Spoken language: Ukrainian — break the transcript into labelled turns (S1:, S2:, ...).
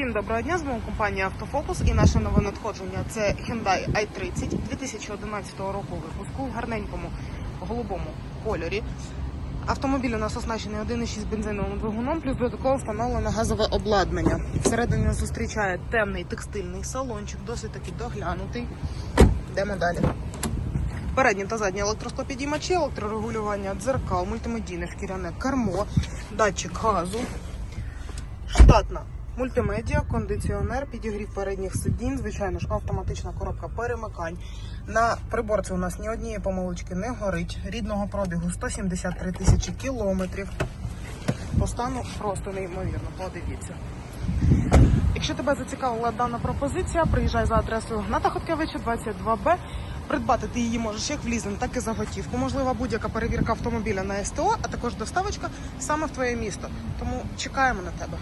S1: Всім доброго дня, з вами компанія Автофокус і наше нове надходження це Hyundai i30 2011 року випуску в гарненькому голубому кольорі. Автомобіль у нас оснащений 1,6 бензиновим двигуном, плюс додатково встановлене газове обладнання. Всередині нас зустрічає темний текстильний салончик, досить таки доглянутий. Йдемо далі. Передні та задні електросклопідіймачі, електрорегулювання дзеркал, мультимедійне шкіряне кермо, датчик газу, штатна мультимедіа, кондиціонер, підігрів передніх сидінь, звичайно ж, автоматична коробка перемикань. На приборці у нас ні однієї помилочки не горить. Рідного пробігу 173 тисячі кілометрів. По стану просто неймовірно, подивіться. Якщо тебе зацікавила дана пропозиція, приїжджай за адресою Гната Хоткевича, 22Б. Придбати ти її можеш як в лізинг, так і за готівку. Можлива будь-яка перевірка автомобіля на СТО, а також доставочка саме в твоє місто. Тому чекаємо на тебе.